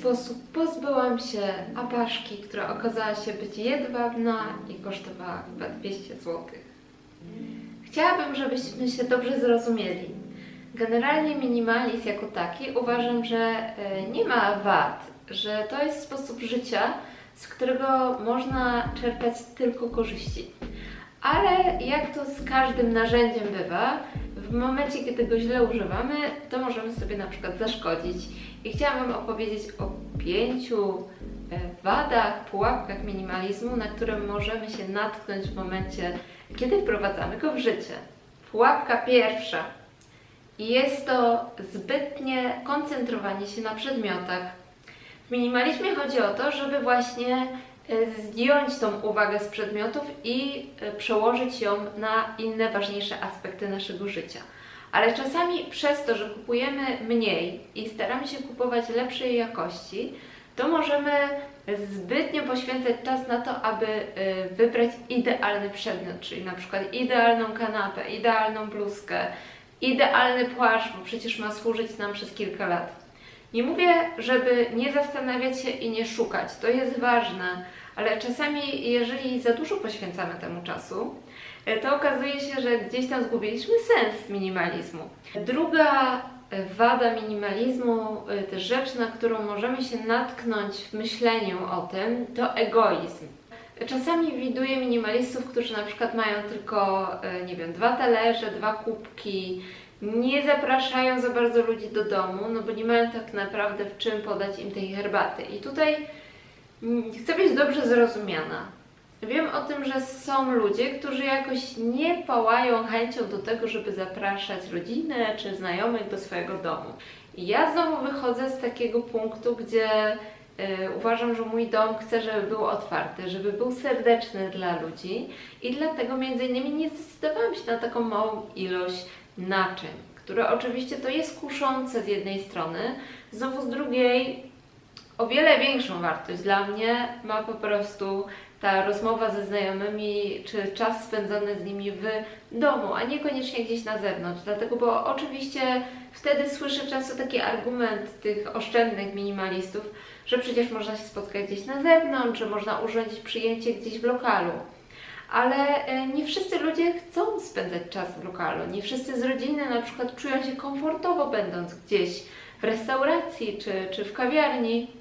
sposób pozbyłam się apaszki, która okazała się być jedwabna i kosztowała chyba 200 zł. Chciałabym, żebyśmy się dobrze zrozumieli. Generalnie minimalizm jako taki uważam, że e, nie ma wad, że to jest sposób życia, z którego można czerpać tylko korzyści. Ale jak to z każdym narzędziem bywa, w momencie, kiedy go źle używamy, to możemy sobie na przykład zaszkodzić. I chciałam Wam opowiedzieć o pięciu e, wadach, pułapkach minimalizmu, na które możemy się natknąć w momencie, kiedy wprowadzamy go w życie. Pułapka pierwsza. Jest to zbytnie koncentrowanie się na przedmiotach. W minimalizmie chodzi o to, żeby właśnie zdjąć tą uwagę z przedmiotów i e, przełożyć ją na inne ważniejsze aspekty naszego życia. Ale czasami przez to, że kupujemy mniej i staramy się kupować lepszej jakości, to możemy zbytnio poświęcać czas na to, aby e, wybrać idealny przedmiot, czyli na przykład idealną kanapę, idealną bluzkę, idealny płaszcz, bo przecież ma służyć nam przez kilka lat. Nie mówię, żeby nie zastanawiać się i nie szukać, to jest ważne, ale czasami, jeżeli za dużo poświęcamy temu czasu, e, to okazuje się, że gdzieś tam zgubiliśmy sens minimalizmu. Druga e, wada minimalizmu, e, też rzecz, na którą możemy się natknąć w myśleniu o tym, to egoizm. Czasami widuję minimalistów, którzy na przykład mają tylko, nie wiem, dwa talerze, dwa kubki, nie zapraszają za bardzo ludzi do domu, no bo nie mają tak naprawdę w czym podać im tej herbaty. I tutaj chcę być dobrze zrozumiana. Wiem o tym, że są ludzie, którzy jakoś nie pałają chęcią do tego, żeby zapraszać rodzinę czy znajomych do swojego domu. I ja znowu wychodzę z takiego punktu, gdzie E, uważam, że mój dom chcę, żeby był otwarty, żeby był serdeczny dla ludzi i dlatego między innymi nie zdecydowałam się na taką małą ilość naczyń, które oczywiście to jest kuszące z jednej strony, znowu z drugiej o wiele większą wartość dla mnie ma po prostu ta rozmowa ze znajomymi, czy czas spędzony z nimi w domu, a niekoniecznie gdzieś na zewnątrz. Dlatego, bo oczywiście wtedy słyszę często taki argument tych oszczędnych minimalistów, że przecież można się spotkać gdzieś na zewnątrz, że można urządzić przyjęcie gdzieś w lokalu. Ale e, nie wszyscy ludzie chcą spędzać czas w lokalu. Nie wszyscy z rodziny na przykład czują się komfortowo będąc gdzieś w restauracji czy, czy w kawiarni.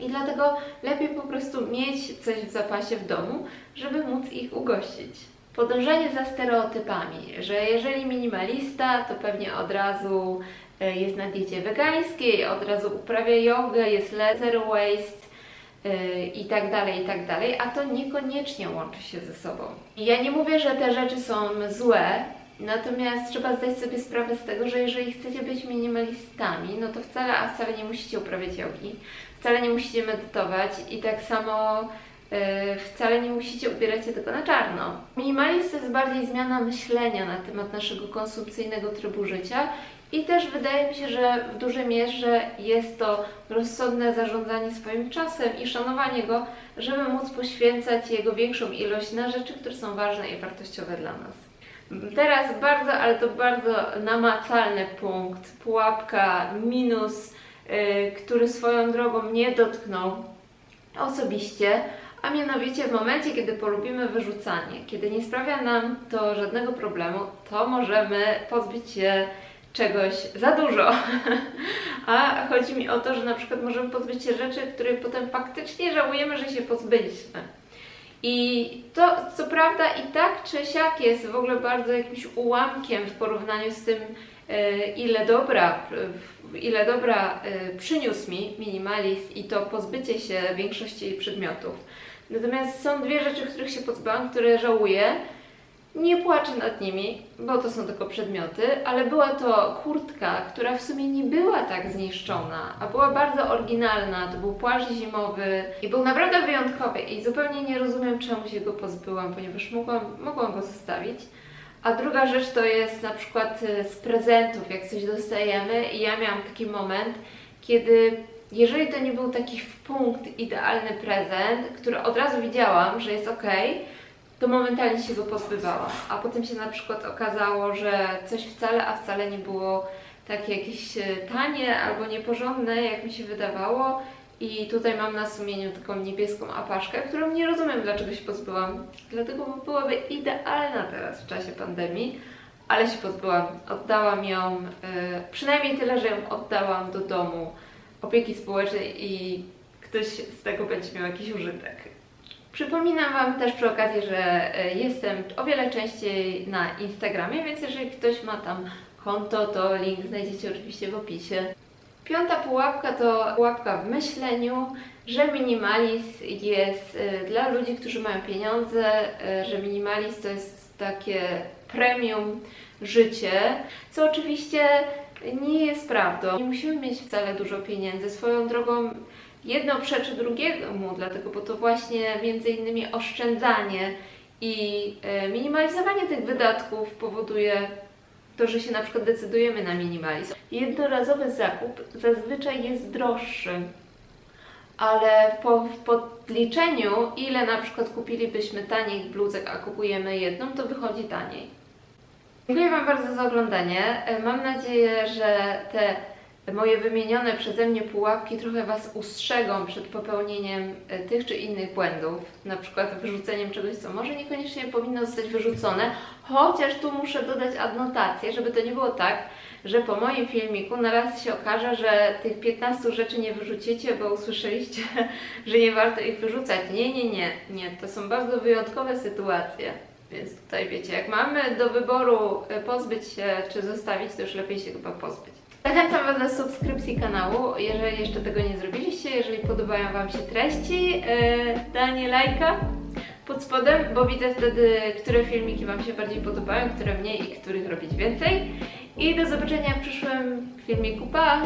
I dlatego lepiej po prostu mieć coś w zapasie w domu, żeby móc ich ugościć. Podążanie za stereotypami, że jeżeli minimalista, to pewnie od razu e, jest na diecie wegańskiej, od razu uprawia jogę, jest zero waste i tak dalej, i tak dalej, a to niekoniecznie łączy się ze sobą. Ja nie mówię, że te rzeczy są złe, natomiast trzeba zdać sobie sprawę z tego, że jeżeli chcecie być minimalistami, no to wcale, a wcale nie musicie uprawiać jogi, wcale nie musicie medytować i tak samo yy, wcale nie musicie ubierać się tylko na czarno. Minimalizm to jest bardziej zmiana myślenia na temat naszego konsumpcyjnego trybu życia i też wydaje mi się, że w dużej mierze jest to rozsądne zarządzanie swoim czasem i szanowanie go, żeby móc poświęcać jego większą ilość na rzeczy, które są ważne i wartościowe dla nas. Teraz bardzo, ale to bardzo namacalny punkt, pułapka minus który swoją drogą mnie dotknął osobiście, a mianowicie w momencie, kiedy polubimy wyrzucanie, kiedy nie sprawia nam to żadnego problemu, to możemy pozbyć się czegoś za dużo. A chodzi mi o to, że na przykład możemy pozbyć się rzeczy, które potem faktycznie żałujemy, że się pozbyliśmy. I to co prawda i tak czy siak jest w ogóle bardzo jakimś ułamkiem w porównaniu z tym, y, ile dobra ile dobra y, przyniósł mi minimalizm i to pozbycie się większości przedmiotów. Natomiast są dwie rzeczy, których się pozbyłam, które żałuję. Nie płaczę nad nimi, bo to są tylko przedmioty, ale była to kurtka, która w sumie nie była tak zniszczona, a była bardzo oryginalna. To był płaszcz zimowy i był naprawdę wyjątkowy i zupełnie nie rozumiem, czemu się go pozbyłam, ponieważ mogłam, mogłam go zostawić. A druga rzecz to jest na przykład y, z prezentów, jak coś dostajemy i ja miałam taki moment, kiedy jeżeli to nie był taki w punkt idealny prezent, który od razu widziałam, że jest ok, to momentalnie się go pozbywałam. A potem się na przykład okazało, że coś wcale, a wcale nie było takie jakieś y, tanie albo nieporządne, jak mi się wydawało I tutaj mam na sumieniu taką niebieską apaszkę, którą nie rozumiem, dlaczego się pozbyłam. Dlatego, bo byłaby idealna teraz w czasie pandemii, ale się pozbyłam. Oddałam ją, e, przynajmniej tyle, że ją oddałam do domu opieki społecznej i ktoś z tego będzie miał jakiś użytek. Przypominam Wam też przy okazji, że e, jestem o wiele częściej na Instagramie, więc jeżeli ktoś ma tam konto, to link znajdziecie oczywiście w opisie. Piąta pułapka to pułapka w myśleniu, że minimalizm jest e, dla ludzi, którzy mają pieniądze, e, że minimalizm to jest takie premium życie, co oczywiście nie jest prawdą. Nie musimy mieć wcale dużo pieniędzy. Swoją drogą jedno przeczy drugiemu, dlatego, bo to właśnie między innymi oszczędzanie i e, minimalizowanie tych wydatków powoduje to, że się na przykład decydujemy na minimalizm. Jednorazowy zakup zazwyczaj jest droższy, ale po w podliczeniu, ile na przykład kupilibyśmy tanich bluzek, a kupujemy jedną, to wychodzi taniej. Dziękuję Wam bardzo za oglądanie. E, Mam nadzieję, że te moje wymienione przeze mnie pułapki trochę Was ustrzegą przed popełnieniem e, tych czy innych błędów, na przykład wyrzuceniem czegoś, co może niekoniecznie powinno zostać wyrzucone, chociaż tu muszę dodać adnotację, żeby to nie było tak, że po moim filmiku na raz się okaże, że tych 15 rzeczy nie wyrzucicie, bo usłyszeliście, że nie warto ich wyrzucać. Nie, nie, nie, nie, to są bardzo wyjątkowe sytuacje. Więc tutaj wiecie, jak mamy do wyboru e, pozbyć się czy zostawić, to już lepiej się chyba pozbyć. Zachęcam Was do subskrypcji kanału, jeżeli jeszcze tego nie zrobiliście. Jeżeli podobają Wam się treści, e, danie lajka pod spodem, bo widzę wtedy, które filmiki Wam się bardziej podobają, które mniej i których robić więcej. I do zobaczenia w przyszłym filmiku. Pa!